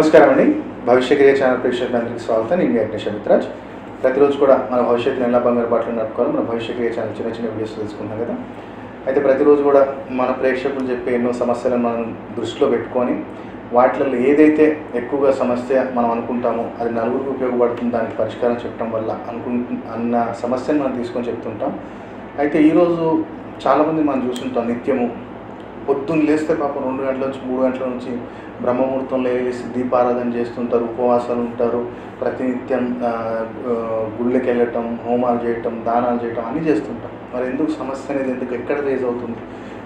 నమస్కారం అండి. భవిష్య క్రియ ఛానల్ ప్రేక్షకులందరికీ స్వాగతం. నేను అగ్నేష్ అమిత్రాజ్ ప్రతిరోజు కూడా మన భవిష్యత్తుని ఎలా బంగారు బాటలు నడుపుకోవాలి. మన భవిష్య క్రియ ఛానల్ చిన్న చిన్న వీడియోస్ తెలుసుకుంటాం కదా. అయితే ప్రతిరోజు కూడా మన ప్రేక్షకులు చెప్పే ఎన్నో సమస్యలను మనం దృష్టిలో పెట్టుకొని వాటిల్లో ఏదైతే ఎక్కువగా సమస్య మనం అనుకుంటామో అది నలుగురికి ఉపయోగపడుతుంది దానికి పరిష్కారం చెప్పడం వల్ల అనుకు అన్న సమస్యను మనం తీసుకొని చెప్తుంటాం. అయితే ఈరోజు చాలామంది మనం చూస్తుంటాం నిత్యము పొద్దున్న లేస్తే పాపం రెండు గంటల నుంచి మూడు గంటల నుంచి బ్రహ్మముహూర్తంలో వేసి దీపారాధన చేస్తుంటారు ఉపవాసాలు ఉంటారు ప్రతినిత్యం గుళ్ళకి వెళ్ళటం హోమాలు చేయటం దానాలు చేయటం అన్నీ చేస్తుంటాం మరి ఎందుకు సమస్య అనేది ఎందుకు ఎక్కడ రేజ్ అవుతుంది?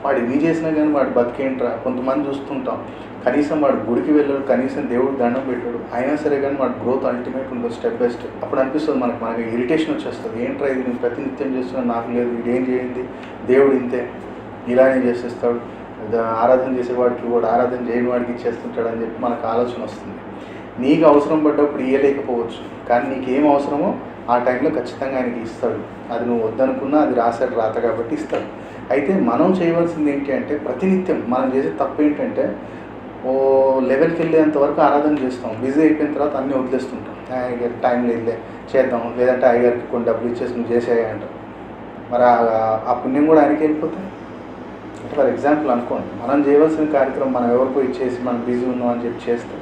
వాడు ఇవి చేసినా కానీ వాడు బతికేంట్రా? కొంతమంది చూస్తుంటాం కనీసం వాడు గుడికి వెళ్ళాడు కనీసం దేవుడికి దండం పెట్టాడు అయినా సరే కానీ వాడు గ్రోత్ అల్టిమేట్ ఉంటుంది స్టెప్ బై స్టెప్ అప్పుడు అనిపిస్తుంది మనకు మనకి ఇరిటేషన్ వచ్చేస్తుంది. ఏంట్రా ఇది? నేను ప్రతినిత్యం చేస్తున్నా నాకు లేదు ఇది ఏం చేయింది? దేవుడు ఇంతే ఇలానే చేసేస్తాడు. ఆరాధన చేసేవాడికి కూడా ఆరాధన చేయని వాడికి ఇచ్చేస్తుంటాడని చెప్పి మనకు ఆలోచన వస్తుంది. నీకు అవసరం పడ్డప్పుడు ఇయ్యలేకపోవచ్చు కానీ నీకు ఏం అవసరమో ఆ టైంలో ఖచ్చితంగా ఆయనకి ఇస్తాడు. అది నువ్వు వద్దనుకున్నా అది రాశాడు రాత కాబట్టి ఇస్తాడు. అయితే మనం చేయవలసింది ఏంటి అంటే ప్రతినిత్యం మనం చేసే తప్పు ఏంటంటే ఓ లెవెల్కి వెళ్ళేంత వరకు ఆరాధన చేస్తాం. బిజీ అయిపోయిన తర్వాత అన్నీ వదిలేస్తుంటాం. అయ్యగారికి టైం లేదులే చేద్దాం. లేదంటే అయ్యగారికి కొన్ని డబ్బులు ఇచ్చేసి నువ్వు చేసేయంటాం మరి ఆ- పుణ్యం కూడా ఆయనకి వెళ్ళిపోతుంది ఫర్ ఎగ్జాంపుల్ అనుకోండి మనం చేయవలసిన కార్యక్రమం మనం ఎవరికో ఇచ్చేసి మనం బిజీ ఉన్నాం అని చెప్పి చేస్తే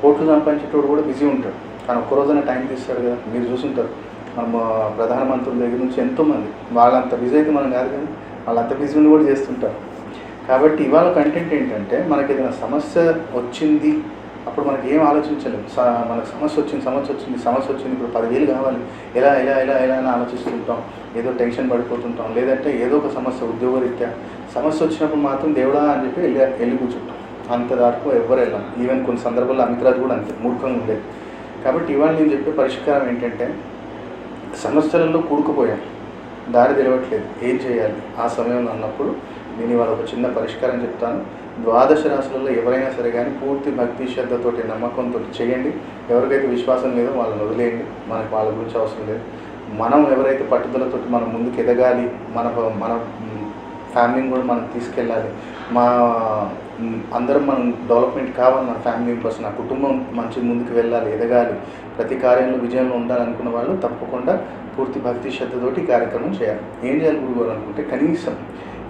కోట్లు సంపాదించేటోడు కూడా బిజీ ఉంటాడు. కానీ ఒక్క రోజున టైం తీస్తాడు కదా మీరు చూసుంటారు. మన ప్రధానమంత్రుల దగ్గర నుంచి ఎంతోమంది వాళ్ళంత బిజీ అయితే మనం కాదు కానీ వాళ్ళంత బిజీ ఉండి కూడా చేస్తుంటారు. కాబట్టి ఇవాళ కంటెంట్ ఏంటంటే మనకి ఏదైనా సమస్య వచ్చింది అప్పుడు మనకి ఏం ఆలోచించలేము. స- మనకు సమస్య వచ్చింది సమస్య వచ్చింది సమస్య వచ్చింది ఇప్పుడు పదివేలు కావాలి. ఎలా ఎలా ఎలా ఎలా అని ఆలోచిస్తుంటాం. ఏదో టెన్షన్ పడిపోతుంటాం. లేదంటే ఏదో ఒక సమస్య ఉద్యోగరీత్యా. సమస్య వచ్చినప్పుడు మాత్రం దేవుడా అని చెప్పి వెళ్ళి వెళ్ళి కూర్చుంటాం. అంత దాకా ఎవ్వరు వెళ్ళాం. ఈవెన్ కొన్ని సందర్భాల్లో అమితరాజు కూడా అంతే మూర్ఖంగా ఉండేది. కాబట్టి ఇవాళ నేను చెప్పే పరిష్కారం ఏంటంటే సమస్యలలో కూడుకుపోయాం దారి తెలియట్లేదు ఏం చేయాలి? ఆ సమయంలో అన్నప్పుడు నేను ఇవాళ ఒక చిన్న పరిష్కారం చెప్తాను. ద్వాదశ రాశులలో ఎవరైనా సరే కానీ పూర్తి భక్తి శ్రద్ధతోటి నమ్మకంతో చేయండి. ఎవరికైతే విశ్వాసం లేదో వాళ్ళని వదిలేయండి. మనకు వాళ్ళ గురించి అవసరం లేదు. మనం ఎవరైతే పట్టుదలతోటి మనం ముందుకు ఎదగాలి మన మన ఫ్యామిలీని కూడా మనం తీసుకెళ్ళాలి మా అందరం మనం డెవలప్మెంట్ కావాలి నా ఫ్యామిలీ మెంబర్స్ నా కుటుంబం మంచి ముందుకు వెళ్ళాలి ఎదగాలి ప్రతి కార్యంలో విజయంలో ఉండాలనుకున్న వాళ్ళు తప్పకుండా పూర్తి భక్తి శ్రద్ధతోటి కార్యక్రమం చేయాలి. ఏం చేయాలి గురుగారు అనుకుంటే కనీసం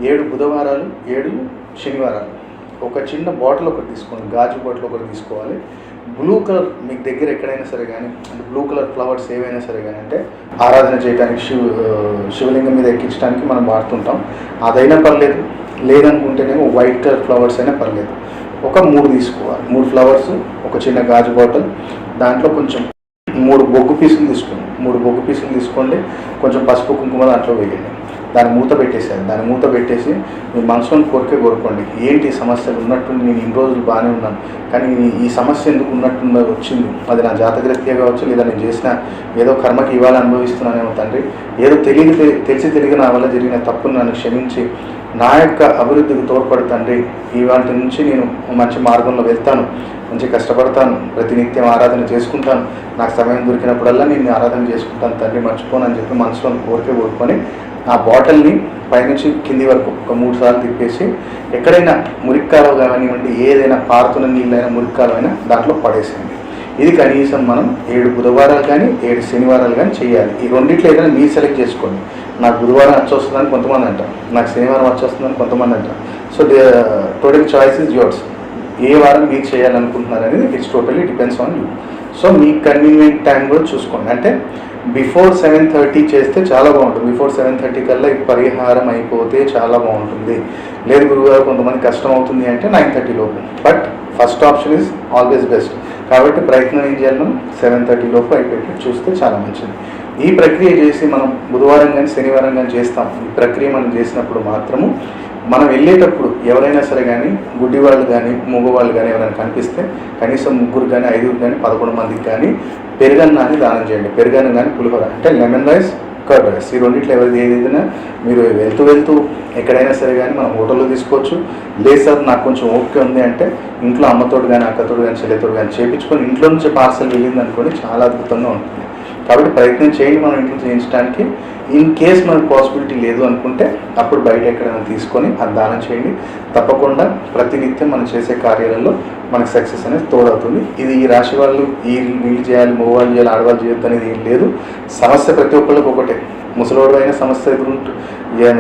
ఏడు బుధవారాలు ఏడు శనివారాలు. ఒక చిన్న బాటిల్ ఒకటి తీసుకోండి గాజు బాటిల్ ఒకటి తీసుకోవాలి. బ్లూ కలర్ మీకు దగ్గర ఎక్కడైనా సరే కానీ అంటే బ్లూ కలర్ ఫ్లవర్స్ ఏవైనా సరే కానీ అంటే ఆరాధన చేయడానికి శివ శివలింగం మీద ఎక్కించడానికి మనం వాడుతుంటాం. అదైనా పర్లేదు లేదనుకుంటేనేమో వైట్ కలర్ ఫ్లవర్స్ అయినా పర్లేదు. ఒక మూడు తీసుకోవాలి. మూడు ఫ్లవర్స్ ఒక చిన్న గాజు బాటిల్ దాంట్లో కొంచెం మూడు బొగ్గు పీసులు తీసుకోండి. మూడు బొగ్గు పీసులు తీసుకోండి. కొంచెం పసుపు కుంకుమ దాంట్లో వేయండి. దాన్ని మూత పెట్టేసేయాలి దాన్ని మూత పెట్టేసి మీ మనసులోని కోరికే కోరుకోండి. ఏంటి ఈ సమస్య? ఉన్నట్టుండి నేను ఇన్ని రోజులు బాగానే ఉన్నాను. కానీ ఈ- సమస్య ఎందుకు ఉన్నట్టుందో వచ్చింది? అది నా జాతకరీత్యా కావచ్చు లేదా నేను చేసిన ఏదో కర్మకి ఇవాళ అనుభవిస్తున్నానేమో తండ్రి. ఏదో తెలియని తె- తెలిసి తెలియక నా వల్ల జరిగిన తప్పును నన్ను క్షమించి నా యొక్క అభివృద్ధికి తోడ్పడు తండ్రి ఇవాళ నుంచి నేను మంచి మార్గంలో వెళ్తాను మంచి కష్టపడతాను ప్రతినిత్యం ఆరాధన చేసుకుంటాను. నాకు సమయం దొరికినప్పుడల్లా నేను ఆరాధన చేసుకుంటాను తండ్రి మర్చిపోను అని చెప్పి మనసులో కోరిక కోరుకొని ఆ బాటిల్ని పైనుంచి కింది వరకు ఒక మూడు సార్లు తిప్పేసి ఎక్కడైనా మురిక్కాలు కానివ్వండి ఏదైనా పారుతున్న నీళ్ళైనా మురిక్కాలో అయినా దాంట్లో పడేసేయండి. ఇది కనీసం మనం ఏడు బుధవారాలు కానీ ఏడు శనివారాలు కానీ చేయాలి. ఈ రెండిట్లో ఏదైనా మీరు సెలెక్ట్ చేసుకోండి. నాకు గురువారం వచ్చొస్తుందని కొంతమంది అంటారు. నాకు శనివారం వచ్చొస్తుందని కొంతమంది అంటారు. So total choice is yours ఏ వారం మీరు చేయాలనుకుంటున్నారు అనేది it's totally depends on you so me convenient time కూడా చూసుకోండి. అంటే బిఫోర్ సెవెన్ థర్టీ చేస్తే చాలా బాగుంటుంది. బిఫోర్ సెవెన్ థర్టీ కల్లా ఈ పరిహారం అయిపోతే చాలా బాగుంటుంది. లేదు గురుగారు కొంతమంది కష్టం అవుతుంది అంటే నైన్ థర్టీ లోపు. But first option is always best కాబట్టి ప్రయత్నం ఏం చేయాలి సెవెన్ థర్టీ లోపు అయిపోయేటట్టు చూస్తే చాలా మంచిది. ఈ ప్రక్రియ చేసి మనం బుధవారం కానీ శనివారం కానీ చేస్తాం. ఈ ప్రక్రియ మనం చేసినప్పుడు మాత్రము మనం వెళ్ళేటప్పుడు ఎవరైనా సరే కానీ గుడ్డి వాళ్ళు కానీ మగవాళ్ళు కానీ ఎవరైనా కనిపిస్తే కనీసం ముగ్గురు కానీ ఐదుగురు కానీ పదకొండు మందికి కానీ పెరుగన్నాన్ని దానం చేయండి. పెరుగన్నం కానీ పులిహోర అంటే లెమన్ రైస్ కర్డ్ రైస్. ఈ రెండింటిలో ఎవరిది ఏదైనా మీరు వెళ్తూ వెళ్తూ ఎక్కడైనా సరే కానీ మనం హోటల్లో తీసుకోవచ్చు. లేదు సార్ నాకు కొంచెం ఓకే ఉంది అంటే ఇంట్లో అమ్మతోడు కానీ అక్కతోడు కానీ చెల్లెతోడు కానీ చేయించుకొని ఇంట్లో నుంచి పార్సల్ వెళ్ళింది అనుకోండి చాలా అద్భుతంగా ఉంటుంది. కాబట్టి ప్రయత్నం చేయండి మనం ఇంట్లో చేయించడానికి. ఇన్ కేస్ మనకు పాసిబిలిటీ లేదు అనుకుంటే అప్పుడు బయట ఎక్కడైనా తీసుకొని అది దానం చేయండి. తప్పకుండా ప్రతినిత్యం మనం చేసే కార్యాలలో మనకు సక్సెస్ అనేది తోడవుతుంది. ఇది ఈ రాశి వాళ్ళు ఈ వీళ్ళు చేయాలి మగవాళ్ళు చేయాలి ఆడవాళ్ళు చేయొద్దు అనేది ఏం లేదు. సమస్య ప్రతి ఒక్కళ్ళకి ఒకటే. ముసలోడు అయిన సమస్య ఎదురుంటు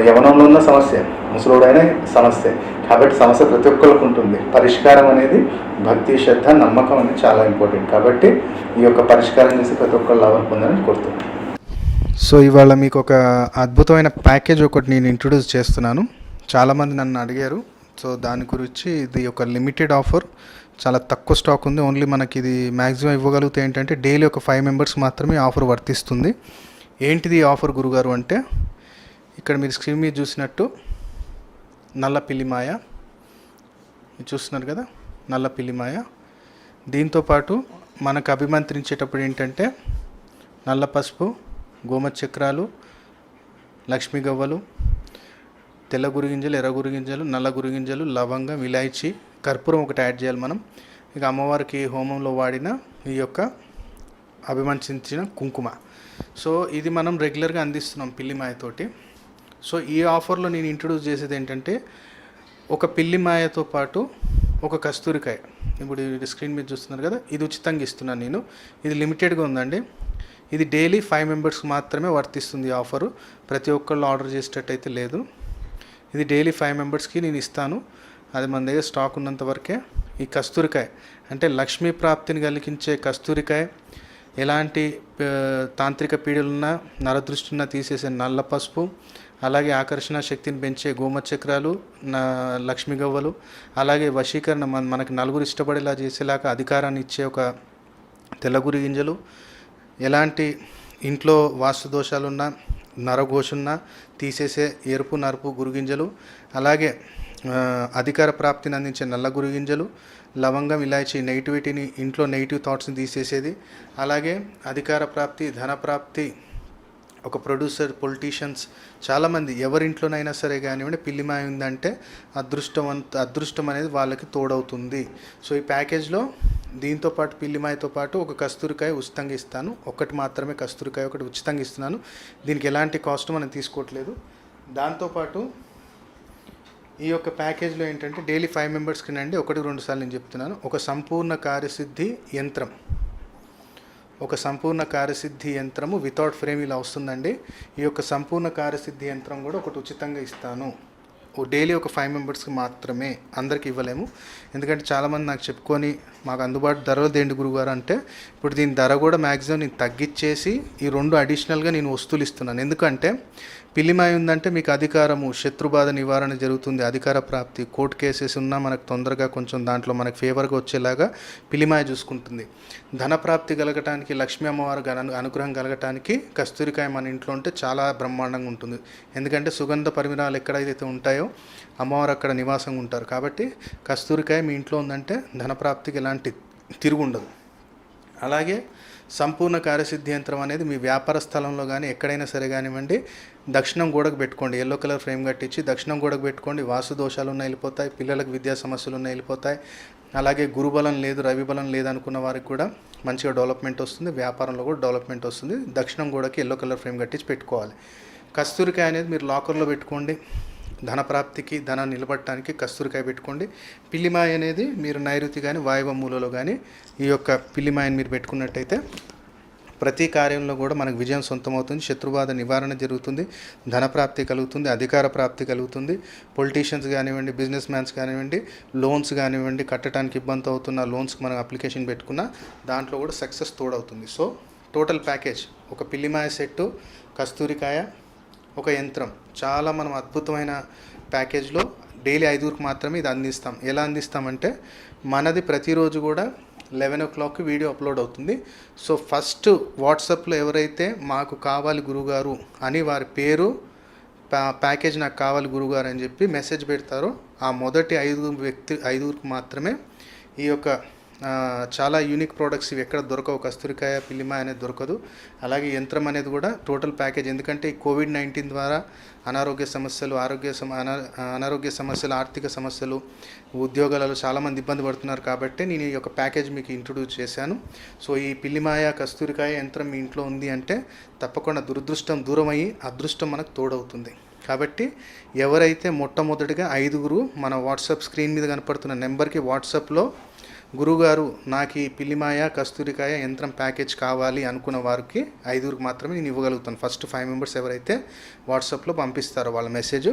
యవనంలో ఉన్న సమస్య ముసలోడు అయిన సమస్య. కాబట్టి సమస్య ప్రతి ఒక్కరికి ఉంటుంది. పరిష్కారం అనేది భక్తి శ్రద్ధ నమ్మకం అనేది చాలా ఇంపార్టెంట్ కాబట్టి ఈ యొక్క పరిష్కారం చేసి ప్రతి ఒక్కరు లాభం పొందాలని కోరుతున్నాను సో ఇవాళ మీకు ఒక అద్భుతమైన ప్యాకేజ్ ఒకటి నేను ఇంట్రొడ్యూస్ చేస్తున్నాను. చాలామంది నన్ను అడిగారు. సో దాని గురించి ఇది ఒక లిమిటెడ్ ఆఫర్. చాలా తక్కువ స్టాక్ ఉంది. ఓన్లీ మనకి ఇది మ్యాక్సిమం ఇవ్వగలిగితే ఏంటంటే డైలీ ఒక ఫైవ్ మెంబర్స్ మాత్రమే ఆఫర్ వర్తిస్తుంది. ఏంటిది ఆఫర్ గురుగారు అంటే ఇక్కడ మీరు స్క్రీన్ మీద చూసినట్టు నల్ల పిల్లిమాయ చూస్తున్నారు కదా? నల్ల పిల్లిమాయ దీంతోపాటు మనకు అభిమంత్రించేటప్పుడు ఏంటంటే నల్ల పసుపు గోమ చక్రాలు లక్ష్మీ గవ్వలు తెల్ల గురిగింజలు ఎర్ర గురిగింజలు నల్ల గురిగింజలు లవంగం ఇలాయచి కర్పూరం ఒకటి యాడ్ చేయాలి మనం. ఇక అమ్మవారికి హోమంలో వాడిన ఈ యొక్క అభిమంచించిన కుంకుమ. సో ఇది మనం రెగ్యులర్గా అందిస్తున్నాం పిల్లిమాయతోటి సో ఈ ఆఫర్లో నేను ఇంట్రడ్యూస్ చేసేది ఏంటంటే ఒక పిల్లిమాయతో పాటు ఒక కస్తూరికాయ. ఇప్పుడు స్క్రీన్ మీద చూస్తున్నారు కదా ఇది ఉచితంగా ఇస్తున్నాను నేను. ఇది లిమిటెడ్గా ఉందండి. ఇది డైలీ ఫైవ్ మెంబర్స్కి మాత్రమే వర్తిస్తుంది ఈ ఆఫరు. ప్రతి ఒక్కళ్ళు ఆర్డర్ చేసేటట్టయితే లేదు. ఇది డైలీ ఫైవ్ మెంబర్స్కి నేను ఇస్తాను. అది మన దగ్గర స్టాక్ ఉన్నంత వరకే. ఈ కస్తూరికాయ అంటే లక్ష్మీ ప్రాప్తిని కలిగించే కస్తూరికాయ. ఎలాంటి తాంత్రిక పీడలున్నా నరదృష్టిన తీసేసే నల్ల పసుపు అలాగే ఆకర్షణ శక్తిని పెంచే గోమచక్రాలు నా లక్ష్మీ గవ్వలు అలాగే వశీకరణ మన మనకి నలుగురు ఇష్టపడేలా చేసేలాగా అధికారాన్ని ఇచ్చే ఒక తెల్లగురి గింజలు ఎలాంటి ఇంట్లో వాస్తు దోషాలున్నా నరఘోషున్నా తీసేసే ఎరుపు నరుపు గురుగింజలు అలాగే అధికార ప్రాప్తిని అందించే నల్ల గురుగింజలు లవంగం ఇలాచి నెగిటివిటీని ఇంట్లో నెగిటివ్ థాట్స్ని తీసేసేది అలాగే అధికార ప్రాప్తి ధన ప్రాప్తి ఒక ప్రొడ్యూసర్ పొలిటీషియన్స్ చాలామంది ఎవరింట్లోనైనా సరే కానివ్వండి పిల్లిమాయ ఉందంటే అదృష్టవంత అదృష్టం అనేది వాళ్ళకి తోడవుతుంది. సో ఈ ప్యాకేజ్లో దీంతో పాటు పిల్లిమాయతో పాటు ఒక కస్తూరికాయ ఉచితంగా ఇస్తాను. ఒకటి మాత్రమే కస్తూరికాయ ఒకటి ఉచితంగా ఇస్తున్నాను. దీనికి ఎలాంటి కాస్ట్ మనం తీసుకోవట్లేదు. దాంతోపాటు ఈ యొక్క ప్యాకేజ్లో ఏంటంటే డైలీ ఫైవ్ మెంబర్స్కి నండి ఒకటి రెండు సార్లు నేను చెప్తున్నాను. ఒక సంపూర్ణ కార్యసిద్ధి యంత్రం. ఒక సంపూర్ణ కార్యసిద్ధి యంత్రము వితౌట్ ఫ్రేమ్ ఇలా వస్తుందండి. ఈ యొక్క సంపూర్ణ కార్యసిద్ధి యంత్రం కూడా ఒకటి ఉచితంగా ఇస్తాను. డైలీ ఒక ఫైవ్ మెంబర్స్కి మాత్రమే అందరికి ఇవ్వలేము. ఎందుకంటే చాలామంది నాకు చెప్పుకొని మాకు అందుబాటు ధరలు దేండి గురుగారు అంటే ఇప్పుడు దీని ధర కూడా మ్యాక్సిమం నేను తగ్గించేసి ఈ రెండు అడిషనల్గా నేను వస్తువులు ఇస్తున్నాను. ఎందుకంటే పిల్లిమాయి ఉందంటే మీకు అధికారము శత్రుబాధ నివారణ జరుగుతుంది అధికార ప్రాప్తి కోర్టు కేసెస్ ఉన్నా మనకు తొందరగా కొంచెం దాంట్లో మనకు ఫేవర్గా వచ్చేలాగా పిల్లిమాయ చూసుకుంటుంది. ధన ప్రాప్తి కలగటానికి లక్ష్మీ అమ్మవారు అనుగ్రహం కలగటానికి కస్తూరికాయ మన ఇంట్లో ఉంటే చాలా బ్రహ్మాండంగా ఉంటుంది. ఎందుకంటే సుగంధ పరిమిరాలు ఎక్కడైతే ఉంటాయో అమ్మవారు అక్కడ నివాసంగా ఉంటారు. కాబట్టి కస్తూరికాయ మీ ఇంట్లో ఉందంటే ధన ప్రాప్తికి ఎలాంటి తిరుగుండదు అలాగే సంపూర్ణ కార్యసిద్ధి యంత్రం అనేది మీ వ్యాపార స్థలంలో కానీ ఎక్కడైనా సరే కానివ్వండి దక్షిణం గోడకు పెట్టుకోండి. ఎల్లో కలర్ ఫ్రేమ్ కట్టించి దక్షిణం గోడకు పెట్టుకోండి. వాస్తు దోషాలు ఉన్న వెళ్ళిపోతాయి పిల్లలకు విద్యా సమస్యలు ఉన్న వెళ్ళిపోతాయి. అలాగే గురుబలం లేదు రవి బలం లేదు అనుకున్న వారికి కూడా మంచిగా డెవలప్మెంట్ వస్తుంది. వ్యాపారంలో కూడా డెవలప్మెంట్ వస్తుంది. దక్షిణం గోడకి ఎల్లో కలర్ ఫ్రేమ్ కట్టించి పెట్టుకోవాలి. కస్తూరికాయ అనేది మీరు లాకర్లో పెట్టుకోండి. ధన ప్రాప్తికి ధన నిలబడటానికి కస్తూరికాయ పెట్టుకోండి. పిల్లిమాయ అనేది మీరు నైరుతి కానీ వాయువ మూలలో కానీ ఈ యొక్క పిల్లిమాయని మీరు పెట్టుకున్నట్టయితే ప్రతి కార్యంలో కూడా మనకు విజయం సొంతమవుతుంది. శత్రుబాధ నివారణ జరుగుతుంది. ధన ప్రాప్తి కలుగుతుంది. అధికార ప్రాప్తి కలుగుతుంది. పొలిటీషియన్స్ కానివ్వండి బిజినెస్ మ్యాన్స్ కానివ్వండి లోన్స్ కానివ్వండి కట్టడానికి ఇబ్బంది అవుతున్న లోన్స్కి మనం అప్లికేషన్ పెట్టుకున్న దాంట్లో కూడా సక్సెస్ తోడవుతుంది. సో టోటల్ ప్యాకేజ్ ఒక పిల్లిమాయ సెట్టు కస్తూరికాయ ఒక యంత్రం. చాలా మనం అద్భుతమైన ప్యాకేజ్లో డైలీ ఐదుగురికి మాత్రమే ఇది అందిస్తాం. ఎలా అందిస్తామంటే మనది ప్రతిరోజు కూడా లెవెన్ ఓ క్లాక్కి వీడియో అప్లోడ్ అవుతుంది. సో ఫస్ట్ వాట్సాప్లో ఎవరైతే మాకు కావాలి గురుగారు అని వారి పేరు ప్యా- ప్యాకేజ్ నాకు కావాలి గురుగారు అని చెప్పి మెసేజ్ పెడతారో ఆ మొదటి ఐదుగురు వ్యక్తి ఐదుగురికి మాత్రమే ఈ యొక్క చాలా యూనిక్ ప్రోడక్ట్స్ ఇవి ఎక్కడ దొరకవు. కస్తూరికాయ పిల్లిమాయ అనేది దొరకదు. అలాగే యంత్రం అనేది కూడా టోటల్ ప్యాకేజ్ ఎందుకంటే ఈ కోవిడ్ నైన్టీన్ ద్వారా అనారోగ్య సమస్యలు ఆరోగ్య సమ అనారోగ్య సమస్యలు ఆర్థిక సమస్యలు ఉద్యోగాలలో చాలామంది ఇబ్బంది పడుతున్నారు కాబట్టి నేను ఈ యొక్క ప్యాకేజ్ మీకు ఇంట్రొడ్యూస్ చేశాను. సో ఈ పిల్లిమాయ కస్తూరికాయ యంత్రం మీ ఇంట్లో ఉంది అంటే తప్పకుండా దురదృష్టం దూరం అయ్యి అదృష్టం మనకు తోడవుతుంది. కాబట్టి ఎవరైతే మొట్టమొదటిగా ఐదుగురు మన వాట్సాప్ స్క్రీన్ మీద కనపడుతున్న నెంబర్కి వాట్సాప్లో గురుగారు నాకు ఈ పిల్లిమాయ కస్తూరికాయ యంత్రం ప్యాకేజ్ కావాలి అనుకున్న వారికి ఐదుగురికి మాత్రమే నేను ఇవ్వగలుగుతాను. ఫస్ట్ ఫైవ్ మెంబర్స్ ఎవరైతే వాట్సాప్లో పంపిస్తారో వాళ్ళ మెసేజ్.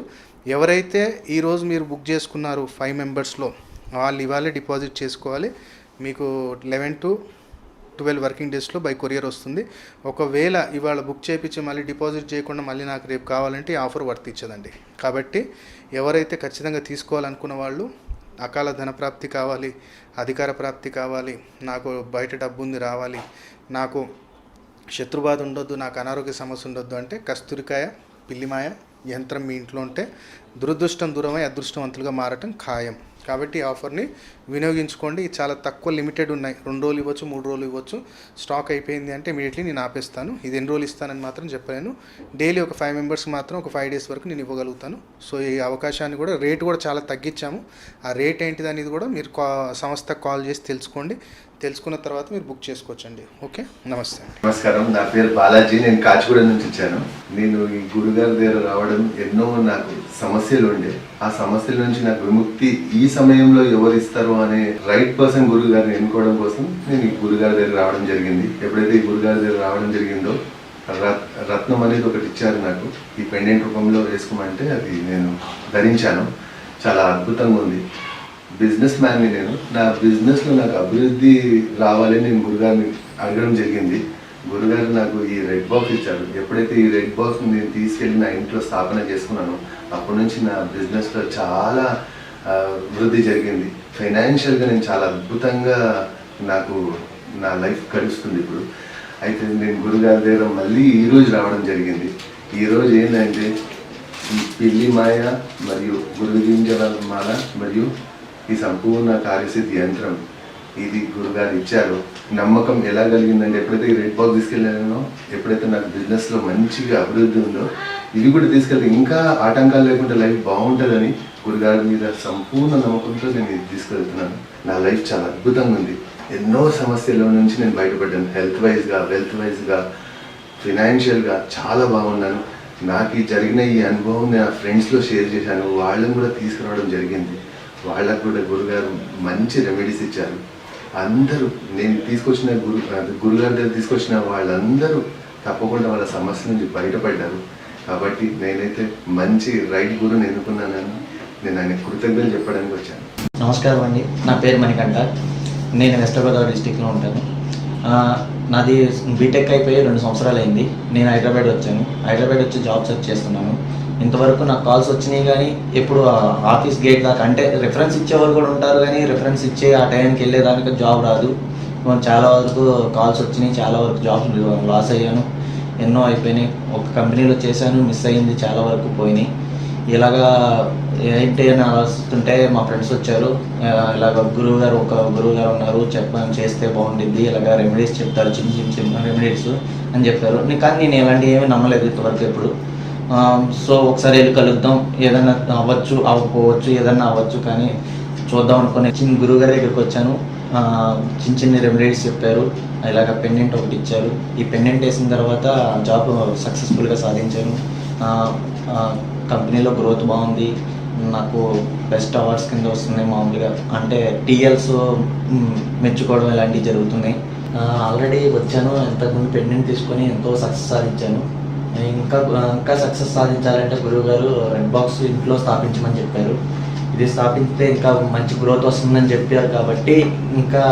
ఎవరైతే ఈరోజు మీరు బుక్ చేసుకున్నారు ఫైవ్ మెంబర్స్లో వాళ్ళు ఇవాళే డిపాజిట్ చేసుకోవాలి. మీకు లెవెన్ టు ట్వెల్వ్ వర్కింగ్ డేస్లో బై కొరియర్ వస్తుంది. ఒకవేళ ఇవాళ బుక్ చేయించి మళ్ళీ డిపాజిట్ చేయకుండా మళ్ళీ నాకు రేపు కావాలంటే ఈ ఆఫర్ వర్తించదండి. కాబట్టి ఎవరైతే ఖచ్చితంగా తీసుకోవాలనుకున్న వాళ్ళు అకాల ధన ప్రాప్తి కావాలి అధికార ప్రాప్తి కావాలి నాకు బయట డబ్బు ఉంది రావాలి నాకు శత్రుబాధ ఉండొద్దు నాకు అనారోగ్య సమస్య ఉండొద్దు అంటే కస్తూరికాయ పిల్లిమాయ యంత్రం మీ ఇంట్లో ఉంటే దురదృష్టం దూరమై అదృష్టవంతులుగా మారటం ఖాయం. కాబట్టి ఆఫర్ని వినియోగించుకోండి. చాలా తక్కువ లిమిటెడ్ ఉన్నాయి. రెండు రోజులు ఇవ్వచ్చు మూడు రోజులు ఇవ్వచ్చు. స్టాక్ అయిపోయింది అంటే ఇమీడియట్లీ నేను ఆపేస్తాను. ఇది ఎన్ని రోజులు ఇస్తానని మాత్రం చెప్పలేను. డైలీ ఒక ఫైవ్ మెంబర్స్ మాత్రం ఒక ఫైవ్ డేస్ వరకు నేను ఇవ్వగలుగుతాను. సో ఈ అవకాశాన్ని కూడా రేట్ కూడా చాలా తగ్గించాము. ఆ రేట్ ఏంటిది అనేది కూడా మీరు కా సంస్థకు కాల్ చేసి తెలుసుకోండి. తెలుసుకున్న తర్వాత మీరు బుక్ చేసుకోవచ్చండి. ఓకే? నమస్తే. నమస్కారం. నా పేరు బాలాజీ. నేను కాచిగూడ నుంచి వచ్చాను. నేను ఈ గురుగారి దగ్గర రావడం ఎన్నో నాకు సమస్యలు ఉండే. ఆ సమస్యల నుంచి నాకు విముక్తి ఈ సమయంలో ఎవరు ఇస్తారో అనే రైట్ పర్సన్ గురువు గారిని ఎన్నుకోవడం కోసం నేను ఈ గురుగారి దగ్గర రావడం జరిగింది. ఎప్పుడైతే ఈ గురుగారి దగ్గర రావడం జరిగిందో రత్- రత్నం అనేది ఒకటి ఇచ్చారు నాకు. ఈ పెండెంట్ రూపంలో వేసుకోమంటే అది నేను ధరించాను. చాలా అద్భుతంగా ఉంది. బిజినెస్ మ్యాన్ని నేను. నా బిజినెస్లో నాకు అభివృద్ధి రావాలని నేను గురుగారిని అడగడం జరిగింది. గురుగారు నాకు ఈ రెడ్ బాక్స్ ఇచ్చారు. ఎప్పుడైతే ఈ రెడ్ బాక్స్ నేను తీసుకెళ్ళి నా ఇంట్లో స్థాపన చేసుకున్నానో అప్పటి నుంచి నా బిజినెస్లో చాలా వృద్ధి జరిగింది. ఫైనాన్షియల్గా నేను చాలా అద్భుతంగా నాకు నా లైఫ్ గడుస్తుంది ఇప్పుడు. అయితే నేను గురుగారి దగ్గర మళ్ళీ ఈరోజు రావడం జరిగింది. ఈరోజు ఏంటంటే ఈ పిల్లి మాయ మరియు గురుగింజల మాల మరియు ఈ సంపూర్ణ కార్యసిద్ధి యంత్రం ఇది గురుగారు ఇచ్చారు. నమ్మకం ఎలా కలిగిందంటే ఎప్పుడైతే ఈ రెడ్ బాక్స్ తీసుకెళ్ళానో ఎప్పుడైతే నాకు బిజినెస్లో మంచిగా అభివృద్ధి ఉందో ఇవి కూడా తీసుకెళ్తే ఇంకా ఆటంకాలు లేకుండా లైఫ్ బాగుంటుందని గురుగారి మీద సంపూర్ణ నమ్మకంతో నేను ఇది తీసుకెళ్తున్నాను. నా లైఫ్ చాలా అద్భుతంగా ఉంది. ఎన్నో సమస్యల నుంచి నేను బయటపడ్డాను. హెల్త్ వైజ్గా వెల్త్ వైజ్గా ఫినాన్షియల్గా చాలా బాగున్నాను. నాకు ఈ జరిగిన ఈ అనుభవం నా ఫ్రెండ్స్లో షేర్ చేశాను. వాళ్ళని కూడా తీసుకురావడం జరిగింది. వాళ్ళకు కూడా గురుగారు మంచి రెమెడీస్ ఇచ్చారు. అందరూ నేను తీసుకొచ్చిన గురు గురుగారి దగ్గర తీసుకొచ్చిన వాళ్ళందరూ తప్పకుండా వాళ్ళ సమస్య నుంచి బయటపడ్డారు. కాబట్టి నేనైతే మంచి రైట్ గురుని ఎన్నుకున్నానని నేను ఆయన కృతజ్ఞతలు చెప్పడానికి వచ్చాను. నమస్కారం అండి. నా పేరు మణికంఠ. నేను వెస్ట్ గోదావరి డిస్టిక్లో ఉంటాను. నాది బీటెక్ అయిపోయి రెండు సంవత్సరాలు అయింది. నేను హైదరాబాద్ వచ్చాను. హైదరాబాద్ వచ్చి జాబ్ సెర్చ్ చేస్తున్నాను. ఇంతవరకు నాకు కాల్స్ వచ్చినాయి కానీ ఎప్పుడు ఆ ఆఫీస్ గేట్ దాకా అంటే రిఫరెన్స్ ఇచ్చేవాళ్ళు కూడా ఉంటారు కానీ రిఫరెన్స్ ఇచ్చే ఆ టైంకి వెళ్ళేదానికి జాబ్ రాదు. చాలా వరకు కాల్స్ వచ్చినాయి. చాలా వరకు జాబ్ లాస్ అయ్యాను. ఎన్నో అయిపోయినాయి. ఒక కంపెనీలో చేశాను. మిస్ అయింది చాలా వరకు పోయినాయి. ఇలాగా ఏంటి అని ఆలోచిస్తుంటే మా ఫ్రెండ్స్ వచ్చారు. ఇలాగ గురువు గారు ఒక గురువు గారు ఉన్నారు చెప్పని చేస్తే బాగుంటుంది ఇలాగ రెమెడీస్ చెప్తారు చిన్న చిన్న చిన్న రెమెడీస్ అని చెప్పారు. కానీ నేను ఇలాంటివి ఏమీ నమ్మలేదు ఇంతవరకు ఎప్పుడు. సో ఒకసారి వెళ్ళి కలుద్దాం ఏదైనా అవ్వచ్చు అవ్వకపోవచ్చు ఏదైనా అవ్వచ్చు కానీ చూద్దాం అనుకుని చిన్న గురువు గారి దగ్గరికి వచ్చాను. చిన్న చిన్న రెమెడీస్ చెప్పారు. ఇలాగ పెండెంట్ ఒకటి ఇచ్చారు. ఈ పెండెంట్ వేసిన తర్వాత జాబ్ సక్సెస్ఫుల్గా సాధించాను. కంపెనీలో గ్రోత్ బాగుంది. నాకు బెస్ట్ అవార్డ్స్ కింద వస్తున్నాయి మామూలుగా. అంటే టీఎల్స్ మెచ్చుకోవడం ఇలాంటివి జరుగుతున్నాయి. ఆల్రెడీ వచ్చాను ఇంతకుముందు పెండెంట్ తీసుకొని ఎంతో సక్సెస్ సాధించాను. ఇంకా ఇంకా సక్సెస్ సాధించాలంటే గురువు గారు రెడ్ బాక్స్ ఇంట్లో స్థాపించమని చెప్పారు. ఇది స్థాపిస్తే ఇంకా మంచి గ్రోత్ వస్తుందని చెప్పారు కాబట్టి ఇంకా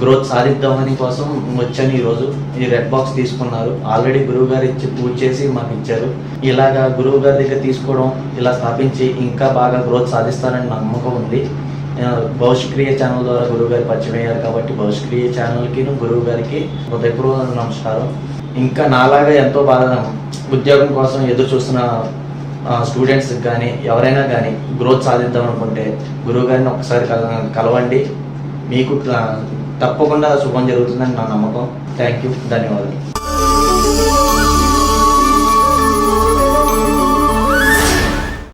గ్రోత్ సాధిద్దామని కోసం వచ్చాను ఈరోజు ఈ రెడ్ బాక్స్ తీసుకున్నారు. ఆల్రెడీ గురువు గారు ఇచ్చి పూజ చేసి మాకు ఇచ్చారు. ఇలాగా గురువు గారి దగ్గర తీసుకోవడం ఇలా స్థాపించి ఇంకా బాగా గ్రోత్ సాధిస్తారని నమ్మకం ఉంది. భవిష్క్రియ ఛానల్ ద్వారా గురువు గారు పరిచయం అయ్యారు కాబట్టి భవిష్క్రియ ఛానల్కి గురువు గారికి హృదయపూర్వక నమస్కారం. ఇంకా నాలాగా ఎంతో బాగా ఉద్యోగం కోసం ఎదురు చూస్తున్న స్టూడెంట్స్ కానీ ఎవరైనా కానీ గ్రోత్ సాధిద్దాం అనుకుంటే గురువు గారిని ఒకసారి కల కలవండి. మీకు తప్పకుండా శుభం జరుగుతుందని నా నమ్మకం. థ్యాంక్ యూ ధన్యవాదాలు.